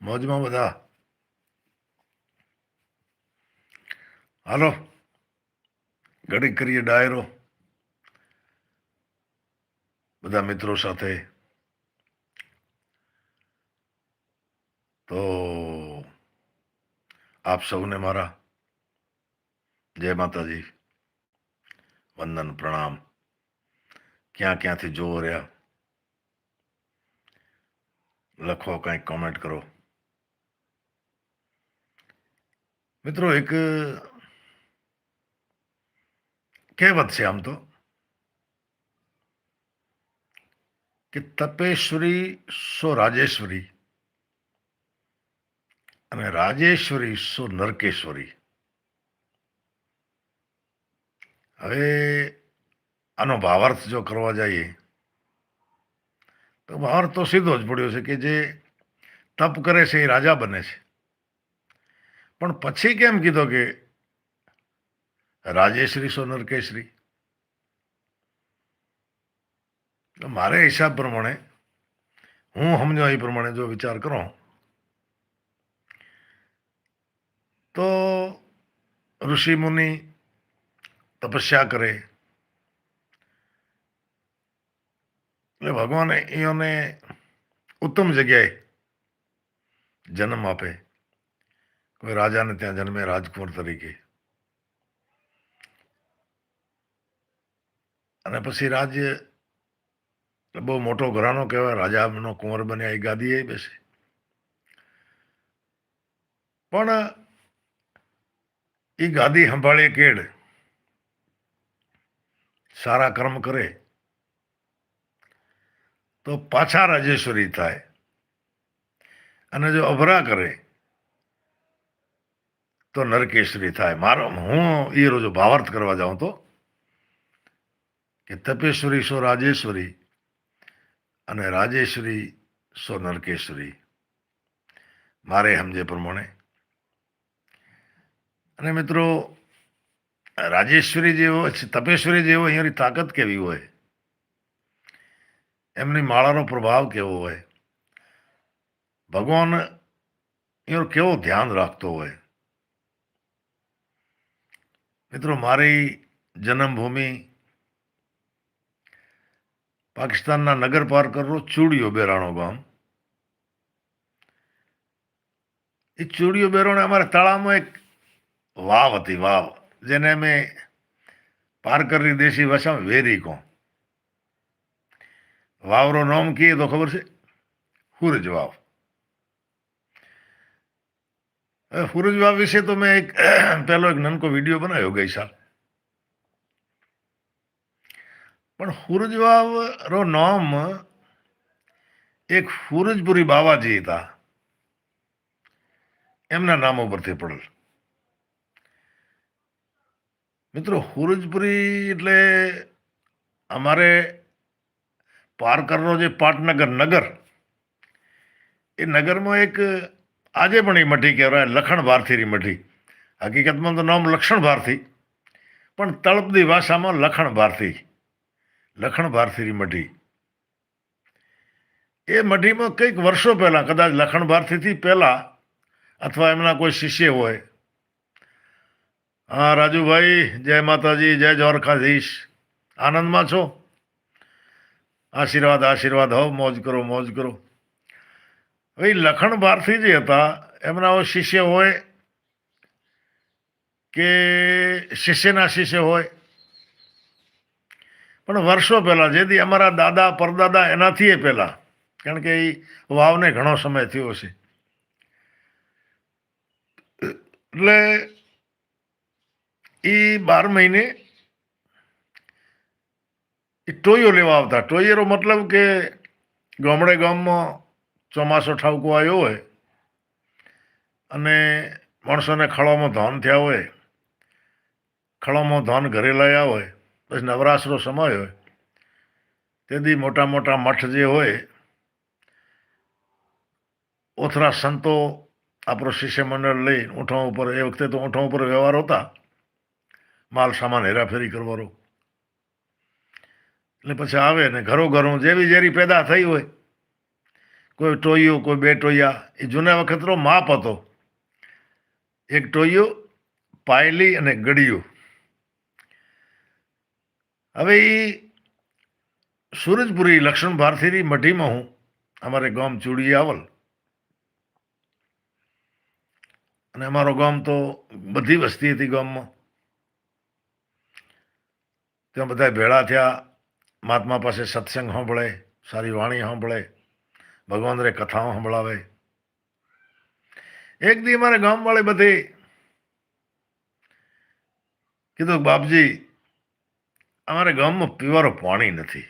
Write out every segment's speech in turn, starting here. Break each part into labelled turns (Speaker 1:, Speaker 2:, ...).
Speaker 1: મોજમાં બધા હાલો ઘડીક કરીએ ડાયરો બધા મિત્રો સાથે તો આપ સૌને મારા જય માતાજી વંદન પ્રણામ ક્યાં ક્યાંથી જોવો રહ્યા લખો કંઈક કોમેન્ટ કરો મિત્રો, એક, કહેવત છે આમ તો, કે તપેશ્વરી સો રાજેશ્વરી અને રાજેશ્વરી સો નરકેશ્વરી. હવે આનો ભાવાર્થ જો કરવા જઈએ, તો ભાવાર્થ તો સીધો જ પડ્યો છે કે જે તપ કરે છે એ રાજા બને છે. પણ પછી કેમ કીધો કે રાજેશ્રી સો નરકેશ્રી મારે હિસાબ પ્રમાણે, હું સમજો એ પ્રમાણે જો વિચાર કરો. તો ઋષિ મુનિ તપસ્યા કરે. એટલે ભગવાન એઓને ઉત્તમ જગ્યાએ જન્મ આપે. કોઈ રાજાને ત્યાં જન્મે રાજકુંવર તરીકે. અને પછી રાજ્ય બહુ મોટો ઘરાનો કહેવાય, રાજાનો કુંવર બન્યા, એ ગાદીએ બેસે. પણ એ ગાદી સંભાળે કેડ? સારા કર્મ કરે. તો પાછા રાજેશ્વરી થાય. અને જો અભરા કરે તો નરકેશ્વરી થાય. મારો, હું એ રોજ ભાવાર્થ કરવા જાઉં તો કે તપેશ્વરી સો રાજેશ્વરી અને રાજેશ્વરી સો નરકેશ્વરી મારે સમજે પ્રમાણે. અને મિત્રો, રાજેશ્વરી જેવો, તપેશ્વરી જેવો અહીંયાની તાકાત કેવી હોય? એમની માળાનો પ્રભાવ કેવો હોય? ભગવાન એનો કેવો ધ્યાન રાખતો હોય? મિત્રો, મારી જન્મભૂમિ પાકિસ્તાનના નગર પારકરનો ચૂડિયો બેરાણો ગામ. એ ચૂડિયો બેરાણો અમારા તળાવમાં એક વાવ હતી, વાવ, જેને અમે પાર કરી દેશી ભાષામાં વેરી કહો. વાવરો નામ કહીએ તો ખબર છે? હુરજ વાવ. હુરજ વિશે તો મેં એક પહેલો એક નાનકો વીડિયો બનાવ્યો ગઈ સાલ. પણ હુરજ રો નામ એક હુરજપુરી બાવાજી હતા. એમના નામ ઉપરથી પડેલ. મિત્રો હુરજપુરી એટલે અમારે પારકરનો જે પાટનગર નગર, એ નગરમાં એક આજે પણ એ મઠી કહેવાય, લખણ ભારતીની મઠી હકીકતમાં તો નામ લક્ષણ ભારતી, પણ તળપદી ભાષામાં લખણ ભારતી, લખણ ભારતીની મઠી એ મઠીમાં કંઈક વર્ષો પહેલાં, કદાચ લખણ ભારતીથી પહેલાં અથવા એમના કોઈ શિષ્ય હોય, હા, રાજુભાઈ, જય માતાજી, જય દ્વારકાધીશ, આનંદમાં છો? આશીર્વાદ આશીર્વાદ હો મોજ કરો મોજ કરો. હવે લખણ ભારતી જે હતા, એમના શિષ્ય હોય કે શિષ્યના શિષ્ય હોય. પણ વર્ષો પહેલાં, જેથી અમારા દાદા, પરદાદા એનાથી એ પહેલાં, કારણ કે એ વાવને ઘણો સમય થયો છે. એટલે એ બાર મહિને એ ટોયો લેવા આવતા. ટોયરો મતલબ કે ગામડે ગામમાં ચોમાસો ઠાવકો આવ્યો હોય અને માણસોને ખળામાં ધન થયા હોય, ખળામાં ધન ઘરે લાયા હોય, પછી નવરાશનો સમય હોય તેથી મોટા મોટા મઠ જે હોય, ઓથરા સંતો આપણો શિષ્ય મંડળ લઈ ઊંઠા ઉપર, એ વખતે તો ઊંઠા ઉપર વ્યવહાર હતા, માલ સામાન હેરાફેરી કરવાનો. એટલે પછી આવે ને ઘરો ઘરો જેવી ઝેરી પેદા થઈ હોય કોઈ ટોયું, કોઈ બે ટોયા, એ જૂના વખતનો માપ હતો. એક ટોયું, પાયલી અને ગળિયું. હવે એ સૂરજપુરી લક્ષ્મણ ભારતીની મઢીમાં હું અમારે ગામ ચૂડી આવલ. અને અમારો ગામ તો બધી વસ્તી હતી ગામમાં. ત્યાં બધા ભેળા થયા. મહાત્મા પાસે સત્સંગ સાંભળે, સારી વાણી સાંભળે. ભગવાન રે કથાઓ સંભળાવે. એક દી અમારે ગામવાળી બધી કીધું બાપજી, અમારે ગામમાં પીવાનું પાણી નથી.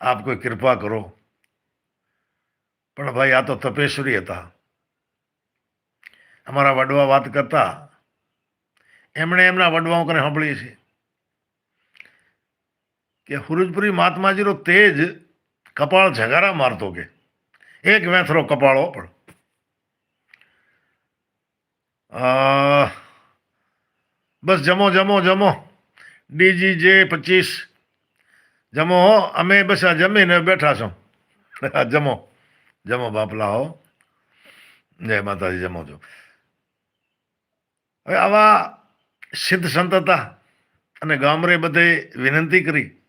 Speaker 1: આપ કોઈ કૃપા કરો. પણ ભાઈ, આ તો તપેશ્વરી હતા. અમારા વડવા વાત કરતા. એમણે એમના વડવાઓ કરીને સાંભળીએ છીએ કે હુરુજપુરી મહાત્માજીનો તેજ કપાળ ઝગારા મારતો કે. એક વેથરો કપાળો પણ. બસ જમો જમો જમો. ડીજી જે પચીસ. જમો હો, અમે બસ આ જમીને બેઠા છો. જમો. જમો બાપલા હો. જય માતાજી, જમો છો હવે આવા સિદ્ધ સંત હતા અને ગામરે બધે વિનંતી કરી.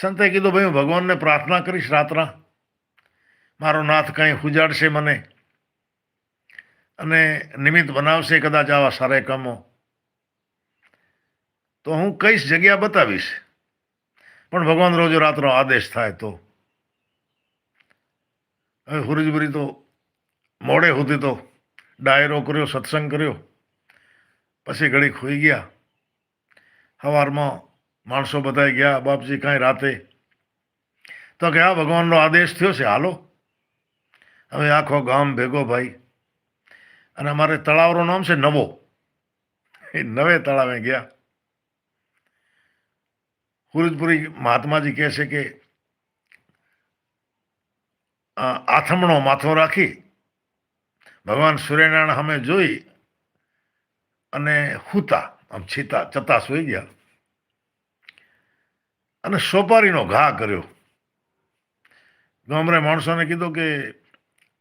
Speaker 1: સંતે કીધું, ભાઈ, હું ભગવાનને પ્રાર્થના કરીશ રાતના મારો નાથ કાંઈ ઉજાડશે મને અને નિમિત્ત બનાવશે કદાચ આવા સારા કામો. તો હું કઈશ જગ્યા બતાવીશ. પણ ભગવાન રોજ રાતનો આદેશ થાય તો. હવે હુરજબુરી તો મોડે સુધી તો ડાયરો કર્યો, સત્સંગ કર્યો. પછી ઘડી ખોઈ ગયા. સવારમાં માણસો બધા ગયા, બાપજી કાંઈ રાતે. તો કે આ ભગવાનનો આદેશ થયો છે, હાલો. હવે આખો ગામ ભેગો ભાઈ. અને અમારે તળાવનું નામ છે નવો. એ નવે તળાવે ગયા. હુરજપુરી મહાત્માજી કહે છે કે આથમણો માથો રાખી, ભગવાન સૂર્યનારાયણ અમે જોઈ અને હુતા, આમ છીતા, ચતા સુઈ ગયા. અને સોપારીનો ઘા કર્યો. ગામરે માણસોને કીધું કે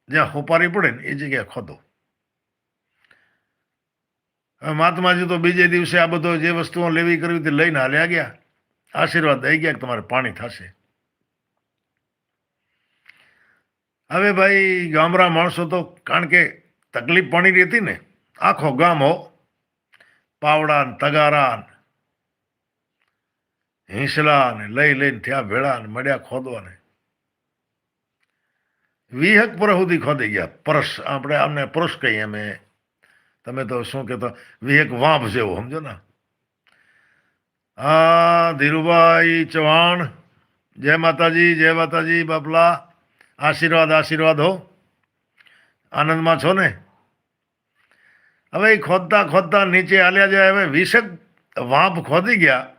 Speaker 1: જ્યાં હોપારી પડે ને એ જગ્યાએ ખોદો. હવે મહાત્માજી તો બીજે દિવસે આ બધો જે વસ્તુઓ લેવી કરવી તે લઈને હાલ્યા ગયા. આશીર્વાદ દઈ ગયા કે તમારે પાણી થશે. હવે ભાઈ ગામડા માણસો તો કારણ કે તકલીફ પાણી રહેતી ને, આખો ગામ હો. પાવડા તગારા હિંસલા ને લઈ લઈને થયા ભેળા ને મળ્યા ખોદવાને. વિહક પર સુધી ખોદી ગયા. પરસ, આપણે આમને પુરુષ કહીએ અમે. તમે તો શું કહેતો? વિહક વાંપ જેવો, સમજો ને? આ ધીરુભાઈ ચૌહાણ, જય માતાજી જય માતાજી, બાપલા. આશીર્વાદ આશીર્વાદ હો. આનંદમાં છો ને? હવે એ ખોદતા ખોદતા નીચે હાલ્યા જાય, હવે વિષક વાંપ ખોદી ગયા.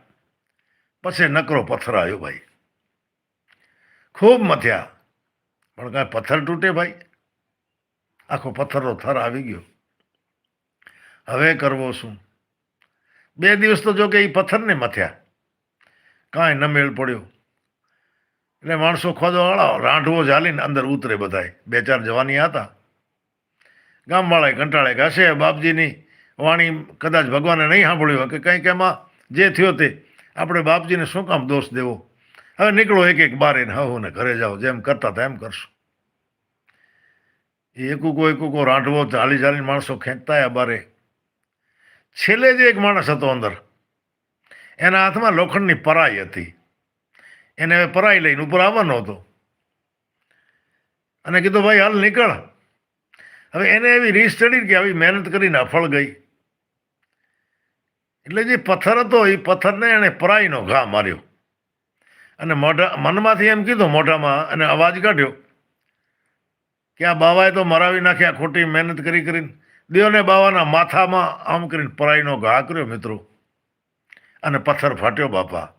Speaker 1: પછી નકરો પથ્થર આવ્યો ભાઈ. ખૂબ મથ્યા. પણ કાંઈ પથ્થર તૂટે ભાઈ. આખો પથ્થરનો થર આવી ગયો. હવે કરવો શું? બે દિવસ તો જો કે એ પથ્થરને મથ્યા. કાંઈ ન મેળ પડ્યો. એટલે માણસો ખોદવાળા રાંઢવો ઝાલીને અંદર ઉતરે બધાય. બે ચાર જવાની હતા. ગામવાળાએ કંટાળે કે હશે બાપજીની વાણી કદાચ ભગવાને નહીં સાંભળ્યું કે કંઈક એમાં જે થયો તે. આપણે બાપજીને શું કામ દોષ દેવો? હવે નીકળો એક એક બારે એને હવે ને ઘરે જાઓ, જેમ કરતા હતા એમ કરશું. એ એકુકો એકુકો રાંઢવો ચાલી ચાલીને માણસો ખેંચતા આ બારે. છેલ્લે જે એક માણસ હતો અંદર, એના હાથમાં લોખંડની પરાઈ હતી. એને હવે પરાઈ લઈને ઉપર આવવાનો હતો. અને કીધું, ભાઈ, હાલ નીકળ. હવે એને એવી રીસ ચડી કે આવી મહેનત કરીને અફળ ગઈ. એટલે જે પથ્થર હતો, એ પથ્થરને એણે પરાઈનો ઘા માર્યો. અને મોઢા, મનમાંથી એમ કીધું મોઢામાં અને અવાજ કાઢ્યો કે આ બાવાએ તો મરાવી નાખ્યા, ખોટી મહેનત કરી કરીને. દેવને બાવાના માથામાં આમ કરીને પરાઈનો ઘા કર્યો મિત્રો. અને પથ્થર ફાટ્યો બાપા.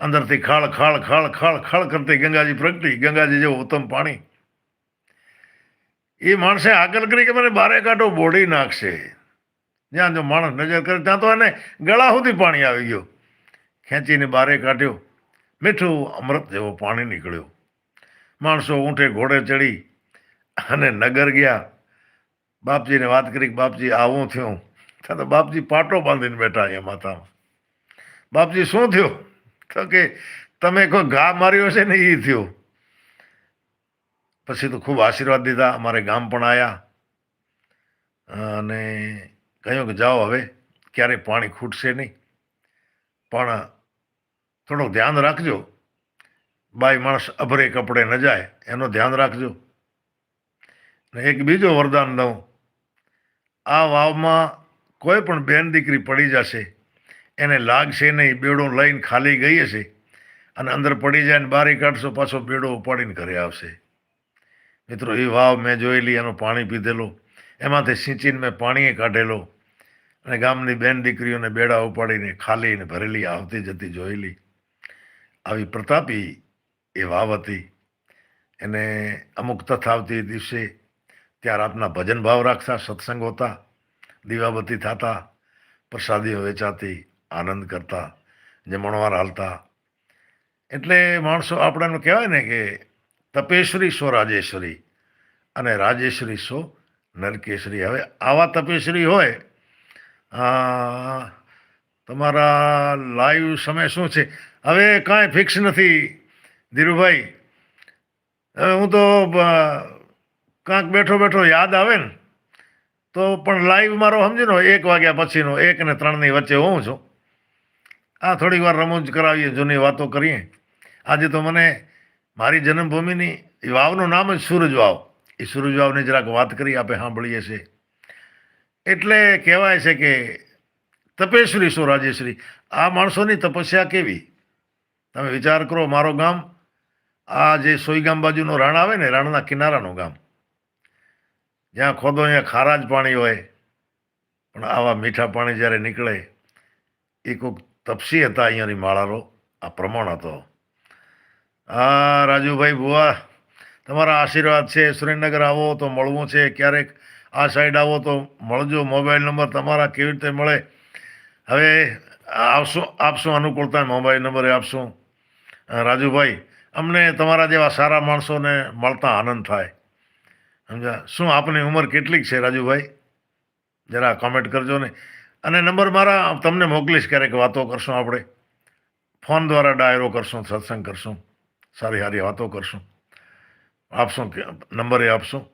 Speaker 1: અંદરથી ખાળ ખાળ ખાળ ખાળ ખાળ કરતી ગંગાજી પ્રગટી. ગંગાજી જેવું ઉત્તમ પાણી. એ માણસે આગળ કરી કે મને બારે કાંટો બોડી નાખશે. જ્યાં જો માણસ નજર કરે ત્યાં તો એને ગળા સુધી પાણી આવી ગયું. ખેંચીને બારે કાઢ્યો. મીઠું અમૃત જેવો પાણી નીકળ્યો. માણસો ઊંઠે ઘોડે ચડી અને નગર ગયા. બાપજીને વાત કરી બાપજી આવું થયું? ત્યાં તો બાપજી પાટો બાંધીને બેઠા અહીંયા માથામાં. બાપજી, શું થયું? તો કે, તમે કોઈ ઘા માર્યો છે ને એ થયો? પછી તો ખૂબ આશીર્વાદ દીધા. અમારે ગામ પણ આવ્યા અને કહ્યું કે જાઓ હવે, ક્યારેય પાણી ખૂટશે નહીં. પણ થોડુંક ધ્યાન રાખજો. બાઈ માણસ અભરે કપડે ન જાય, એનું ધ્યાન રાખજો. ને એક બીજો વરદાન દઉં. આ વાવમાં કોઈ પણ બેન દીકરી પડી જશે, એને લાગશે નહીં બેડો લઈને ખાલી ગઈ હશે, અને અંદર પડી જાય ને બારી કાઢશો, પાછો બેડો ઉપાડીને ઘરે આવશે. મિત્રો, એ વાવ મેં જોયેલી, એનું પાણી પીધેલું. એમાંથી સિંચીને મેં પાણીએ કાઢેલો. અને ગામની બેન દીકરીઓને બેડા ઉપાડીને ખાલી ને ભરેલી આવતી જતી જોયેલી. આવી પ્રતાપી એ વાવ હતી. એને અમુક તથાવતી દિવસે ત્યાં રાતના ભજન ભાવ રાખતા, સત્સંગ હોતા, દીવાબત્તી થતા, પ્રસાદીઓ વેચાતી, આનંદ કરતા, જમણવાર હાલતા. એટલે માણસો આપણને કહેવાય ને કે તપેશ્વરી સો રાજેશ્વરી અને રાજેશ્વરી સો નરકેશ્વરી. હવે આવા તપેશ્વરી હોય તમારા લાઈવ સમય શું છે? હવે કાંઈ ફિક્સ નથી, ધીરુભાઈ. હું તો કાંક બેઠો બેઠો યાદ આવે ને, તો પણ લાઈવ મારો સમજી લો, એક વાગ્યા પછીનો, એક ને ત્રણની વચ્ચે હું છું. આ થોડીક વાર રમૂજ કરાવીએ, જૂની વાતો કરીએ. આજે તો મને મારી જન્મભૂમિની વાવનું નામ જ સૂરજ વાવ. એ સૂરજ વાવની જરાક વાત કરી આપણે સાંભળીએ છીએ. એટલે કહેવાય છે કે તપેશ્વરી સો રાજેશ્રી. આ માણસોની તપસ્યા કેવી? તમે વિચાર કરો મારો ગામ, આ જે સોઈગામ બાજુનો રણ આવે ને, રણના કિનારાનું ગામ. જ્યાં ખોદો અહીંયા ખારા જ પાણી હોય, પણ આવા મીઠા પાણી જ્યારે નીકળે, એ કોઈક તપસી હતા અહીંયાની માળારો. આ પ્રમાણ હતો. હા, રાજુભાઈ બુવા તમારા આશીર્વાદ છે, સુરેન્દ્રનગર આવો તો મળવું છે ક્યારેક. આ સાઈડ આવો તો મળજો. મોબાઈલ નંબર તમારા કેવી રીતે મળે? હવે આપશું આપશું અનુકૂળતા મોબાઈલ નંબરે આપશું. રાજુભાઈ, અમને તમારા જેવા સારા માણસોને મળતા આનંદ થાય. સમજ્યા? શું આપની ઉંમર કેટલીક છે, રાજુભાઈ? જરા કોમેન્ટ કરજો ને. અને નંબર મારા તમને મોકલીશ, ક્યારેક વાતો કરશું આપણે. ફોન દ્વારા ડાયરો કરશું, સત્સંગ કરશું. સારી સારી વાતો કરશું. આપશું નંબરે આપશું.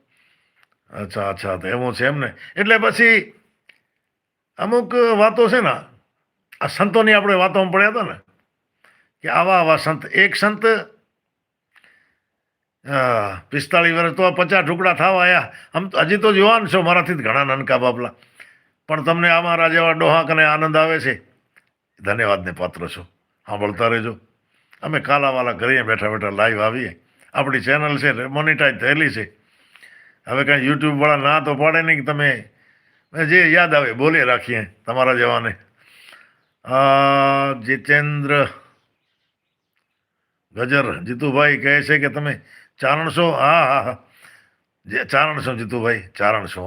Speaker 1: અચ્છા અચ્છા, તો એવું છે એમ ને એટલે પછી અમુક વાતો છે ને, આ સંતોની આપણે વાતોમાં પડ્યા હતા ને, કે આવા આવા સંત, એક સંત પિસ્તાળીસ વર્ષ તો પચાસ ટુકડા થવા આવ્યા આમ હજી તો જુવાન છો મારાથી જ ઘણા નાનકા બાપલા. પણ તમને આ મારા જેવા ડોહાકને આનંદ આવે છે. ધન્યવાદને પાત્ર છો. સાંભળતા રહેજો. અમે કાલાવાલા કરીએ બેઠા બેઠા લાઈવ આવીએ. આપણી ચેનલ છે મોનિટાઈઝ થયેલી છે. હવે કાંઈ યુટ્યુબવાળા ના તો પાડે નહીં કે તમે. જે યાદ આવે બોલી રાખીએ તમારા જેવાને. જીતેન્દ્ર ગજર જીતુભાઈ કહે છે કે તમે ચારણસો, હા હા હા. જે ચારણસો જીતુભાઈ, ચારણસો.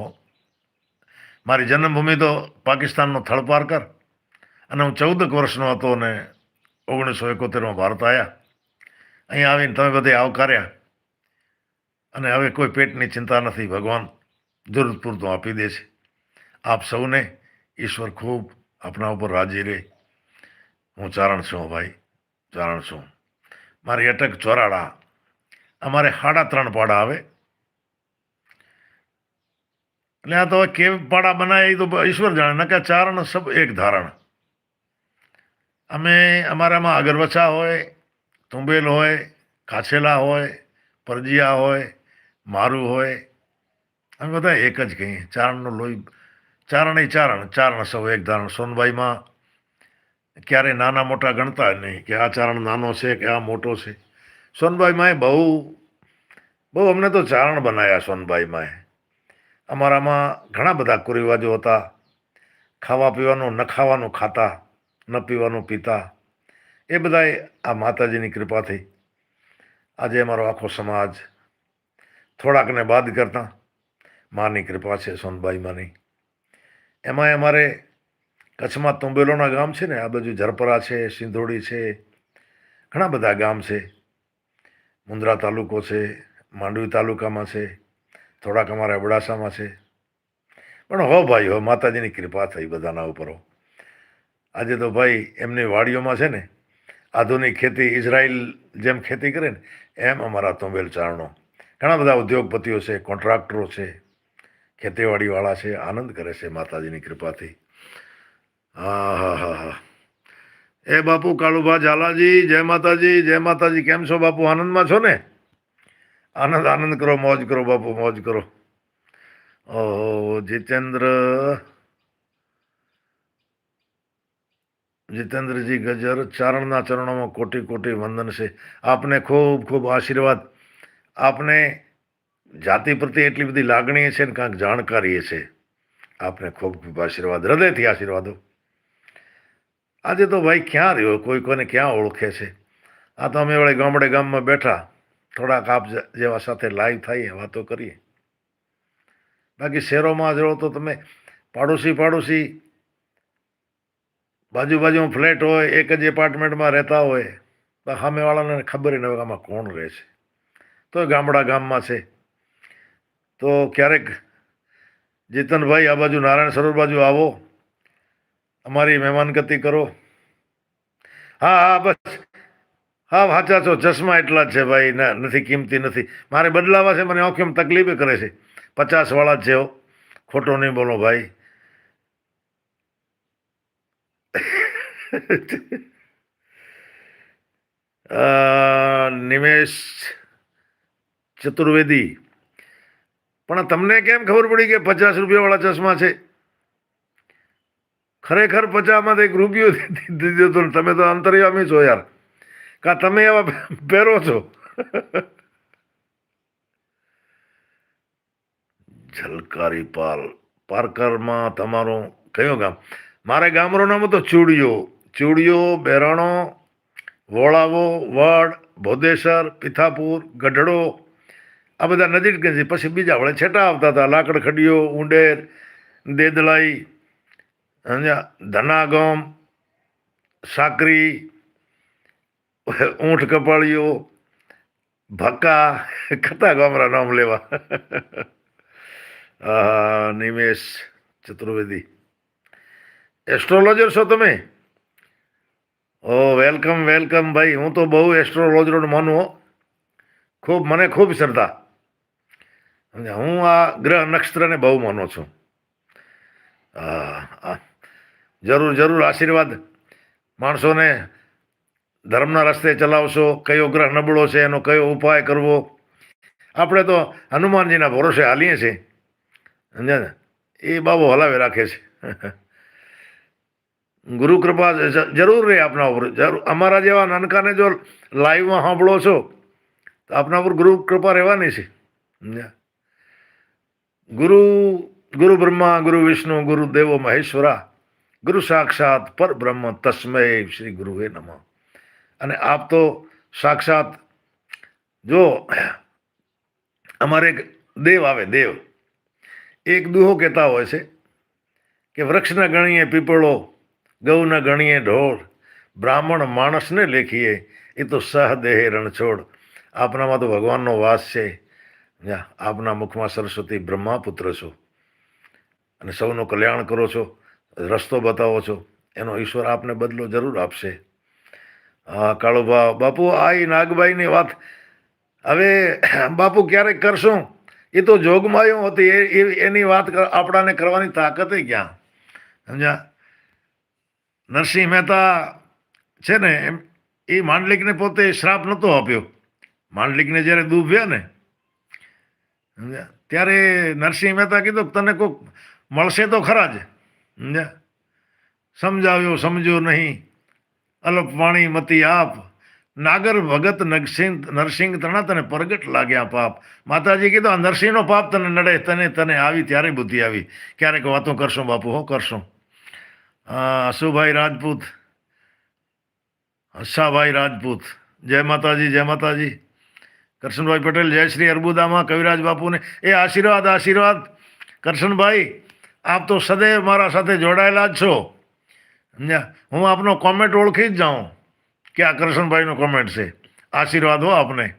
Speaker 1: મારી જન્મભૂમિ તો પાકિસ્તાનનો થળપારકર અને હું ચૌદક વર્ષનો હતો અને ઓગણીસો એકોતેરમાં ભારત આવ્યા અહીં આવીને તમે બધે આવકાર્યા. અને હવે કોઈ પેટની ચિંતા નથી, ભગવાન જરૂર પૂરતું આપી દે છે આપ સૌને ઈશ્વર ખૂબ આપણા ઉપર રાજી રહે. હું ચારણ છું ભાઈ, ચારણ છું. મારી અટક ચોરાડા, અમારે સાડા ત્રણ પાડા આવે. એટલે આ તો કેમ પાડા બનાવે એ તો ઈશ્વર જાણે, નકા ચારણ સબ એક ધારણ. અમે અમારામાં અગરવછા હોય, તુંબેલ હોય, કાછેલા હોય પરજીયા હોય મારું હોય, અમે બધા એક જ કહીએ. ચારણનું લોહી, ચારણે ચારણ ચારણ સૌ એક ધારણ. સોનભાઈમાં ક્યારેય નાના મોટા ગણતા નહીં કે આ ચારણ નાનો છે કે આ મોટો છે. સોનભાઈમાં બહુ બહુ અમને તો ચારણ બનાવ્યા સોનભાઈમાં અમારામાં ઘણા બધા કુરિવાજો હતા. ખાવા પીવાનું, ન ખાવાનું ખાતા, ન પીવાનું પીતા. એ બધાય આ માતાજીની કૃપાથી આજે અમારો આખો સમાજ થોડાકને બાદ કરતા. માની કૃપા છે સોનબાઈમાંની એમાંય અમારે કચ્છમાં તુંબેલોના ગામ છે ને, આ બાજુ ઝરપરા છે, સિંધોડી છે, ઘણા બધા ગામ છે. મુંદ્રા તાલુકો છે, માંડવી તાલુકામાં છે, થોડાક અમારા અબડાસામાં છે. પણ હો ભાઈ, હો માતાજીની કૃપા થઈ બધાના ઉપર. હો આજે તો ભાઈ એમની વાડીઓમાં છે ને, આધુનિક ખેતી, ઇઝરાયલ જેમ ખેતી કરે ને, એમ અમારા તોંબેલ ચારણો. ઘણા બધા ઉદ્યોગપતિઓ છે કોન્ટ્રાક્ટરો છે, ખેતીવાડીવાળા છે, આનંદ કરે છે માતાજીની કૃપાથી. હા હા હા હા એ બાપુ કાળુભા ઝાલાજી, જય માતાજી જય માતાજી. કેમ છો બાપુ? આનંદમાં છો ને? આનંદ આનંદ કરો, મોજ કરો બાપુ, મોજ કરો. ઓહો, જીતેન્દ્ર. જીતેન્દ્રજી ગજર ચારણના ચરણોમાં કોટી કોટી વંદન છે. આપને ખૂબ ખૂબ આશીર્વાદ. આપને જાતિ પ્રત્યે એટલી બધી લાગણી છે ને કાંઈક જાણકારી છે. આપને ખૂબ ખૂબ આશીર્વાદ, હૃદયથી આશીર્વાદો આજે તો ભાઈ ક્યાં રહ્યો? કોઈ કોઈને ક્યાં ઓળખે છે? આ તો અમે વળે ગામડે ગામમાં બેઠા, થોડાક આપ જેવા સાથે લાઈવ થઈએ, વાતો કરીએ. બાકી શહેરોમાં જો તો તમે પાડોશી પાડોશી બાજુ બાજુમાં ફ્લેટ હોય, એક જ એપાર્ટમેન્ટમાં રહેતા હોય, તો સામેવાળાને ખબર ન હોય આમાં કોણ રહે છે. તો ગામડા ગામમાં છે. તો ક્યારેક જીતનભાઈ આ બાજુ નારાયણ સરોવર બાજુ આવો. અમારી મહેમાનગતિ કરો. હા હા, બસ. હા વાંચા છો. ચશ્મા એટલા જ છે ભાઈ. ના, નથી, કિંમતી નથી. મારે બદલાવા છે. મને ઓખેમ તકલીફે કરે છે. પચાસવાળા જ છે ખોટો નહીં બોલો ભાઈ. નિમેશ ચતુર્વેદી. પણ તમને કેમ ખબર પડી કે પચાસ રૂપિયાવાળા ચશ્મા છે? ખરેખર પચાસમાં એક રૂપિયો દીધો હતો તમે તો અંતર્યામી છો યાર. કા તમે એવા પહેરો છો? ઝલકારી પાલ. પારકરમાં તમારું કયો ગામ? મારે ગામનું નામ હતો ચૂડિયો. ચૂડિયો, બેરાણો, વોળાવો, વડ, ભોદેસર, પિથાપુર, ગઢડો. આ બધા નજીક નજીક પછી બીજા વળે છેટા આવતા હતા. લાકડ ખડીયો ઉંડેર, દેદલાઈ ધનાગમ, સાકરી ઊંઠ કપાળીઓ, ભક્કા, ખતા ગામરા નામ લેવા. નિમેશ ચતુર્વેદી. એસ્ટ્રોલોજર છો તમે? ઓ, વેલકમ વેલકમ ભાઈ. હું તો બહુ એસ્ટ્રોલોજર માનું ખૂબ, મને ખૂબ શ્રદ્ધા? હું આ ગ્રહ નક્ષત્રને બહુ માનું છું. જરૂર જરૂર આશીર્વાદ માણસોને ધર્મના રસ્તે ચલાવશો, કયો ગ્રહ નબળો છે, એનો કયો ઉપાય કરવો. આપણે તો હનુમાનજીના ભરોસે હાલીએ છીએ. સમજ્યા ને એ બાબો હલાવે રાખે છે. ગુરુ કૃપા જરૂર રહે આપના ઉપર. જરૂર, અમારા જેવા નાનકાને જો લાઈવમાં સાંભળો છો, તો આપના ઉપર ગુરુ કૃપા રહેવાની છે. સમજ્યા ગુરુ ગુરુ બ્રહ્મા, ગુરુ વિષ્ણુ, ગુરુ દેવો મહેશ્વરા, ગુરુ સાક્ષાત પરબ્રહ્મ તસ્મય શ્રી ગુરુએ નમઃ. અને આપ તો સાક્ષાત, જો અમારે એક દેવ આવે, દેવ, એક દુહો કહેતા હોય છે કે વૃક્ષના ગણીએ પીપળો, ગૌના ગણીએ ઢોળ, બ્રાહ્મણ માણસને લેખીએ, એ તો સહદેહે રણછોડ. આપનામાં તો ભગવાનનો વાસ છે. આપના મુખમાં સરસ્વતી બ્રહ્માપુત્ર છો અને સૌનું કલ્યાણ કરો છો, રસ્તો બતાવો છો, એનો ઈશ્વર આપને બદલો જરૂર આપશે. હા કાળુભા બાપુ, આ એ નાગભાઈની વાત. હવે, બાપુ, ક્યારેક કરશું? એ તો જોગમાયું હતી, એ- એની વાત આપણાને કરવાની તાકાત ક્યાં? સમજ્યા? નરસિંહ મહેતા છે ને, એમ એ માંડલિકને પોતે શ્રાપ નહોતો આપ્યો. માંડલિકને જ્યારે દૂભ્યા ને સમજ્યા? ત્યારે નરસિંહ મહેતા કીધું તને કોઈક મળશે તો ખરા જ. સમજ્યા? સમજાવ્યો સમજો નહીં. અલપ વાણી મતી આપ. નાગર ભગત નરસિંહ નરસિંહ તણા તને પ્રગટ લાગ્યા પાપ. માતાજી કીધું, આ નરસિંહનો પાપ તને નડે, તને તને આવી, ત્યારે બુદ્ધિ આવી. ક્યારેક વાતો કરશું બાપુ, હો, કરશું. હા અશુભાઈ રાજપૂત. હર્ષાભાઈ રાજપૂત. જય માતાજી જય માતાજી. કરશનભાઈ પટેલ, જય શ્રી અર્બુદામાં, કવિરાજ બાપુને. એ આશીર્વાદ આશીર્વાદ. કરશનભાઈ, આપ તો સદૈવ મારા સાથે જોડાયેલા જ છો. સમજ્યા હું આપનો કોમેન્ટ ઓળખી જ જાઉં કે આ કરશનભાઈનો કોમેન્ટ છે. આશીર્વાદ હો આપને.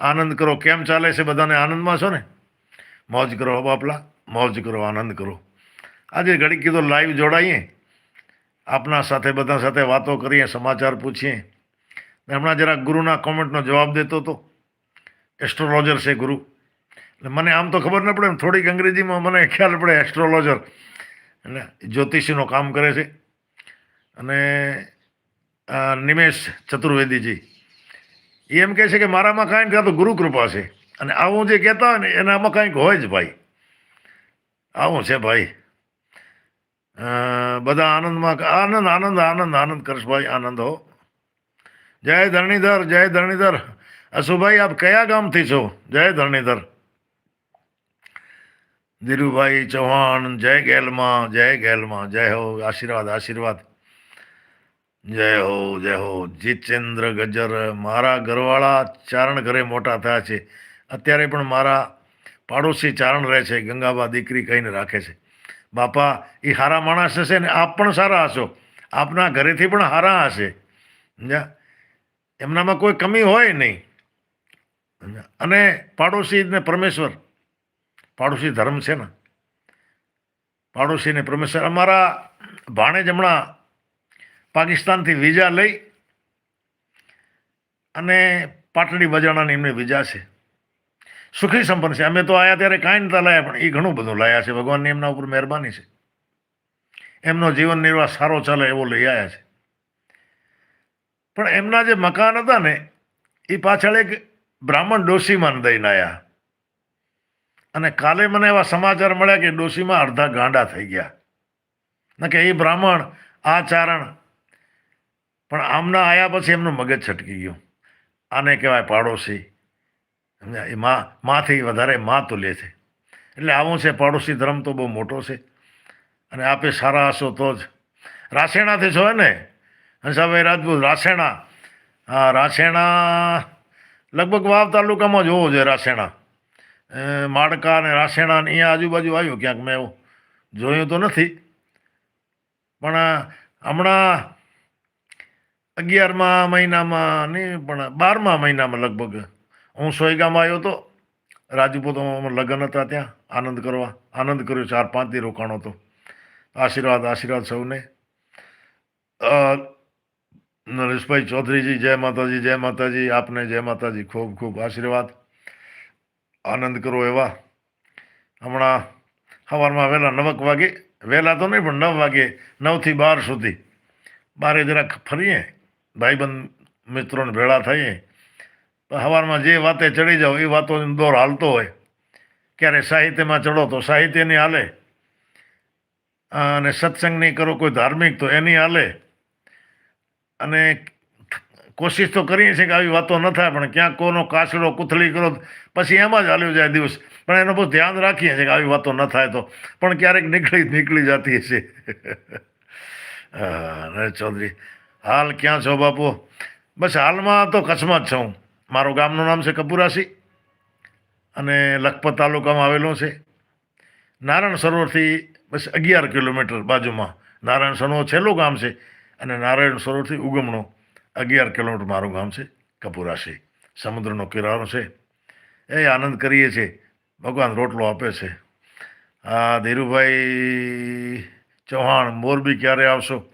Speaker 1: આનંદ કરો. કેમ ચાલે છે? બધાને આનંદમાં છો ને? મોજ કરો બાપલા. મોજ કરો, આનંદ કરો. આજે ઘડી કીધું લાઈવ જોડાઈએ. આપના સાથે, બધા સાથે વાતો કરીએ, સમાચાર પૂછીએ. હમણાં જરાક ગુરુના કોમેન્ટનો જવાબ દેતો હતો એસ્ટ્રોલોજર છે ગુરુ. એટલે મને આમ તો ખબર ન પડે થોડીક અંગ્રેજીમાં મને ખ્યાલ પડે એસ્ટ્રોલોજર એટલે જ્યોતિષીનું કામ કરે છે. અને નિમેશ ચતુર્વેદીજી. એમ કહે છે કે મારામાં કાંઈ નથી, આ તો ગુરુ કૃપા છે. અને આવું જે કહેતા હોય ને, એનામાં કાંઈક હોય જ ભાઈ. આવું છે ભાઈ. બધા આનંદમાં, આનંદ આનંદ આનંદ આનંદ કરશભાઈ આનંદ હો. જય ધરણીધર જય ધરણીધર. અશુભાઈ આપ કયા ગામથી છો? જય ધરણીધર. ધીરુભાઈ ચૌહાણ, જય ગેલમાં જય ગેલમાં. જય હો, આશીર્વાદ આશીર્વાદ. જય હો જય હો. જીતેન્દ્ર ગજર, મારા ઘરવાળા ચારણ ઘરે મોટા થયા છે. અત્યારે પણ મારા પાડોશી ચારણ રહે છે, ગંગાબા દીકરી કહીને રાખે છે. બાપા, એ સારા માણસ હશે ને આપ પણ સારા હશો. આપના ઘરેથી પણ સારા હશે. સમજ્યા એમનામાં કોઈ કમી હોય નહીં? અને પાડોશી ને પરમેશ્વર. પાડોશી ધર્મ છે ને. પાડોશી ને પરમેશ્વર. અમારા ભાણેજ હમણાં પાકિસ્તાનથી વિઝા લઈ અને પાટડી બજાણાની એમને વિઝા છે. સુખી સંપન્ન છે. અમે તો આયા ત્યારે કાંઈ નતા લાયા, પણ એ ઘણું બધું લાયા છે. ભગવાનની એમના ઉપર મહેરબાની છે. એમનો જીવન નિર્વાહ સારો ચાલે એવો લઈ આવ્યા છે. પણ એમના જે મકાન હતા ને એ પાછળ એક બ્રાહ્મણ ડોશીમાં દઈને આવ્યા અને કાલે મને એવા સમાચાર મળ્યા કે ડોશીમાં અડધા ગાંડા થઈ ગયા. ન કે, એ બ્રાહ્મણ, આ ચારણ. પણ આમના આવ્યા પછી એમનું મગજ છટકી ગયું. આને કહેવાય પાડોશી. સમજ્યા? એ માં, માથી વધારે માં લે છે. એટલે આવું છે, પાડોશી ધર્મ તો બહુ મોટો છે. અને આપે સારા હશો તો જ. રાસેણાથી છો ને હંસાભાઈ રાજપૂત રાસેણા હા રાસેણા લગભગ વાવ તાલુકામાં જોવો છે રાસેણા માડકા અને રાસેણા ને અહીંયા આજુબાજુ આવ્યું ક્યાંક મેં એવું. જોયું તો નથી. પણ હમણાં અગિયારમા મહિનામાં નહીં પણ બારમા મહિનામાં લગભગ હું સોયગામાં આવ્યો હતો રાજપૂતોમાં લગ્ન હતા ત્યાં, આનંદ કરવા. આનંદ કર્યો, ચાર પાંચથી રોકાણો હતો. આશીર્વાદ આશીર્વાદ સૌને. નરેશભાઈ ચૌધરીજી જય માતાજી જય માતાજી આપને જય માતાજી ખૂબ ખૂબ આશીર્વાદ આનંદ કરો એવા હમણાં સવારમાં વહેલા નવક વાગે વહેલા તો નહીં પણ નવ વાગે નવથી બાર સુધી બારે જરાક ફરીએ ભાઈબંધ મિત્રોને ભેળા થઈએ તો સવારમાં જે વાતે ચડી જાઓ એ વાતો દોર હાલતો હોય ક્યારે સાહિત્યમાં ચડો તો સાહિત્યની હાલે અને સત્સંગની કરો કોઈ ધાર્મિક તો એની હાલે અને કોશિશ તો કરીએ છીએ કે આવી વાતો ન થાય પણ ક્યાંક કોનો કાચડો કૂથળી કરો પછી એમાં જ હાલ્યો જાય દિવસ. પણ એનું બહુ ધ્યાન રાખીએ છીએ કે આવી વાતો ન થાય તો. પણ ક્યારેક નીકળી નીકળી જતી હશે. હા, ચૌધરી હાલ ક્યાં છો બાપુ? બસ હાલમાં તો કચ્છમાં જ છું. મારું ગામનું નામ છે કપુરાસી અને લખપત તાલુકામાં આવેલું છે. નારાયણ સરોવરથી બસ અગિયાર કિલોમીટર બાજુમાં. નારાયણ સરોવર છેલ્લું ગામ છે. અને નારાયણ સરોવરથી ઉગમણું અગિયાર કિલોમીટર મારું ગામ છે કપુરાસી સમુદ્રનો કિનારો છે. એ આનંદ કરીએ છીએ. ભગવાન રોટલો આપે છે. હા, ધીરુભાઈ ચૌહાણ, મોરબી ક્યારે આવશો?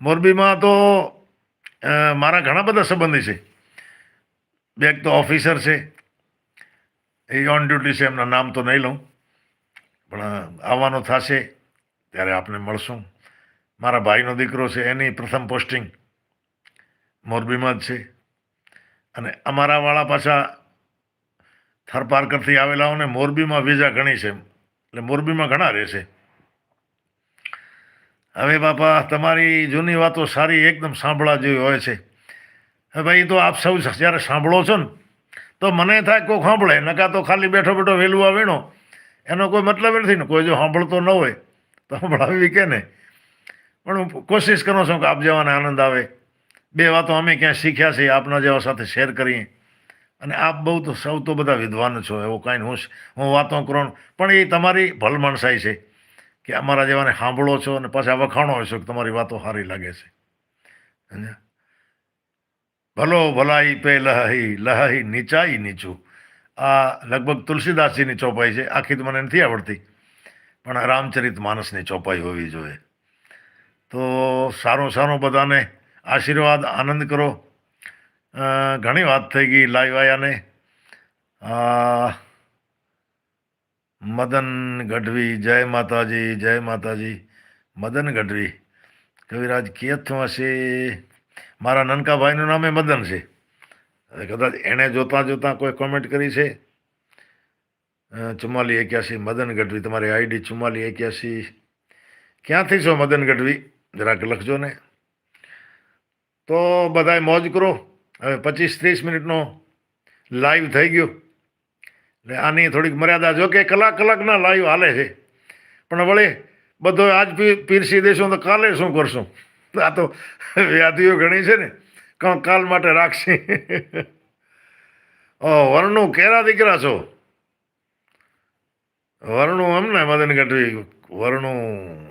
Speaker 1: મોરબીમાં તો મારા ઘણા બધા સંબંધી છે. બે એક તો ઓફિસર છે. એ ઓન ડ્યુટી છે, એમના નામ તો નહીં લઉં. પણ આવવાનો થશે, ત્યારે આપને મળશું. મારા ભાઈનો દીકરો છે, એની પ્રથમ પોસ્ટિંગ મોરબીમાં જ છે. અને અમારાવાળા પાછા થરપારકરથી આવેલાઓને મોરબીમાં વિઝા ઘણી છે. એટલે મોરબીમાં ઘણા રહેશે હવે બાપા, તમારી જૂની વાતો સારી એકદમ સાંભળવા જેવી હોય છે. હવે ભાઈ તો આપ સૌ જ્યારે સાંભળો છો ને, તો મને થાય કોઈ સાંભળે, નકા તો ખાલી બેઠો બેઠો વહેલું આ વીણો. એનો કોઈ મતલબ નથી ને, કોઈ જો સાંભળતો ન હોય, તો સાંભળાવી કે ને પણ હું કોશિશ કરું છું કે આપ જેવાને આનંદ આવે. બે વાતો અમે ક્યાં શીખ્યા છે આપના જેવા સાથે શેર કરીએ. અને આપ બહુ તો સૌ તો બધા વિદ્વાન છો, એવો કાંઈ હું હું વાતો કરું. પણ એ તમારી ભલમણસાઈ છે કે અમારા જેવાને સાંભળો છો અને પાછા વખાણો છો કે તમારી વાતો સારી લાગે છે? ભલો ભલાઈ પે લહાઈ લહાઈ નીચાઈ નીચું. આ લગભગ તુલસીદાસજીની ચોપાઈ છે. આખી તો મને નથી આવડતી. પણ રામચરિત માનસની ચોપાઈ હોવી જોઈએ. તો સારો સારું બધાને આશીર્વાદ, આનંદ કરો. ઘણી વાત થઈ ગઈ લાઈવ આયાને. મદન ગઢવી, જય માતાજી જય માતાજી. મદન ગઢવી, કવિરાજ ક્યાંથી હશે મારા નનકા ભાઈનું નામે મદન છે. કદાચ એણે જોતાં જોતાં કોઈ કોમેન્ટ કરી છે. ચુમ્માલી એક્યાસી, મદન ગઢવી, તમારી આઈડી ચુમ્માલી એક્યાસી. ક્યાંથી છો મદન ગઢવી? જરાક લખજો ને. તો બધાય મોજ કરો. હવે પચીસ ત્રીસ મિનિટનો લાઈવ થઈ ગયો. એટલે આની થોડીક મર્યાદા જો કે કલાક કલાકના લાઈવ હાલે છે. પણ વળી બધો આજ પીરસી દેશું તો કાલે શું કરશું? આ તો વ્યાધિઓ ઘણી છે ને. કાલ માટે રાખશે? ઓ, વરણું, કેરા દીકરા છો? વરણું એમ ને, મદન ગઢવી. વરણું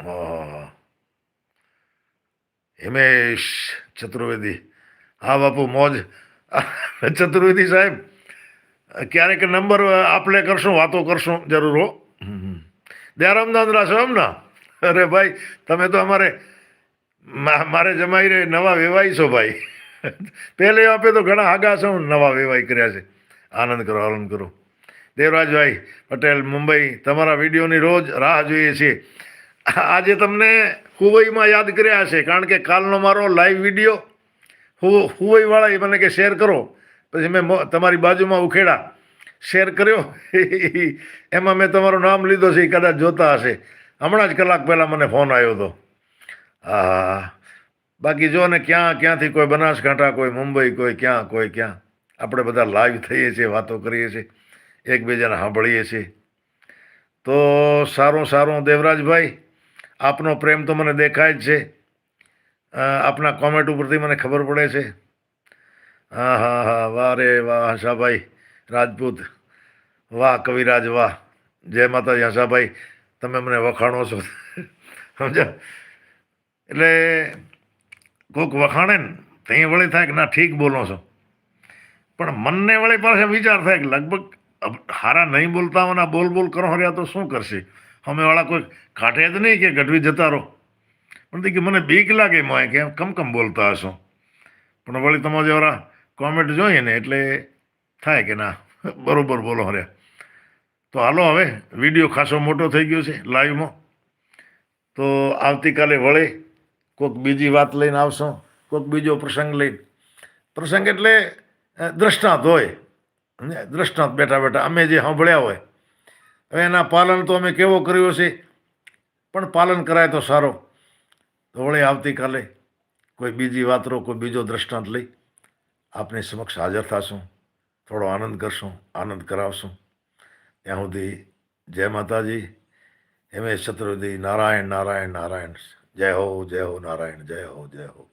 Speaker 1: હા. હિમેશ ચતુર્વેદી. હા, બાપુ, મોજ. ચતુર્વેદી સાહેબ, ક્યારેક નંબર આપણે કરશું, વાતો કરશું, જરૂર હો. દયારામદાસ રાસો એમ ના? અરે ભાઈ, તમે તો અમારે મારે જમાઈ રે નવા વેવાઈ છો ભાઈ. પહેલે આપે તો ઘણા આગા છો, નવા વેવાઈ કર્યા છે. આનંદ કરો આનંદ કરો. દેવરાજભાઈ પટેલ, મુંબઈ, તમારા વિડીયોની રોજ રાહ જોઈએ છીએ. આજે તમને હુવઈમાં યાદ કર્યા છે કારણ કે કાલનો મારો લાઈવ વીડિયો હુવઈવાળા એ મને કે શેર કરો. પછી મેં મો- તમારી બાજુમાં ઉખેડા શેર કર્યો. એમાં મેં તમારું નામ લીધો છે, એ કદાચ જોતા હશે. હમણાં જ કલાક પહેલાં મને ફોન આવ્યો હતો. હા બાકી જો ને ક્યાં, ક્યાંથી કોઈ બનાસકાંઠા, કોઈ મુંબઈ, કોઈ ક્યાં કોઈ ક્યાં. આપણે બધા લાઈવ થઈએ છીએ, વાતો કરીએ છીએ, એકબીજાને સાંભળીએ છીએ. તો સારું સારું, દેવરાજભાઈ. આપનો પ્રેમ તો મને દેખાય જ છે. આપના કોમેન્ટ ઉપરથી મને ખબર પડે છે. હા હા હા, વાહ રે વાહ, હંસાભાઈ, રાજપૂત. વાહ, કવિરાજ, વાહ. જય માતાજી, હંસાભાઈ, તમે મને વખાણો છો. સમજ્યા એટલે કોઈક વખાણે ને ત્યાં વળી થાય કે ના, ઠીક બોલો છો. પણ મનને વળી પાસે વિચાર થાય કે લગભગ હારા નહીં બોલતા હોના બોલ બોલ કરો રહ્યા તો શું કરશે? સામેવાળા કોઈ કાઢે જ નહીં કે ગઢવી જતા રહો. પણ કે મને બીક લાગે મોય કે કમ કમ બોલતા હશો. પણ વળી તમે જરા કોમેન્ટ જોઈએ ને એટલે થાય કે ના, બરોબર બોલો હરે તો હાલો હવે, વીડિયો ખાસો મોટો થઈ ગયો છે લાઈવમાં તો આવતીકાલે વળે કોઈક બીજી વાત લઈને આવશો કોઈક બીજો પ્રસંગ લઈને. પ્રસંગ એટલે દ્રષ્ટાંત હોય? દ્રષ્ટાંત બેઠા બેઠા અમે જે સાંભળ્યા હોય હવે એના પાલન તો અમે કેવો કર્યો છે? પણ પાલન કરાય તો સારો. તો વળી આવતીકાલે કોઈ બીજી વાતરો કોઈ બીજો દ્રષ્ટાંત લઈ આપની સમક્ષ હાજર થશું. થોડો આનંદ કરશું, આનંદ કરાવશું. ત્યાં સુધી જય માતાજી. હેમેશ ચતુર્વેદી નારાયણ નારાયણ નારાયણ. જય હો જય હો, નારાયણ. જય હો જય હો.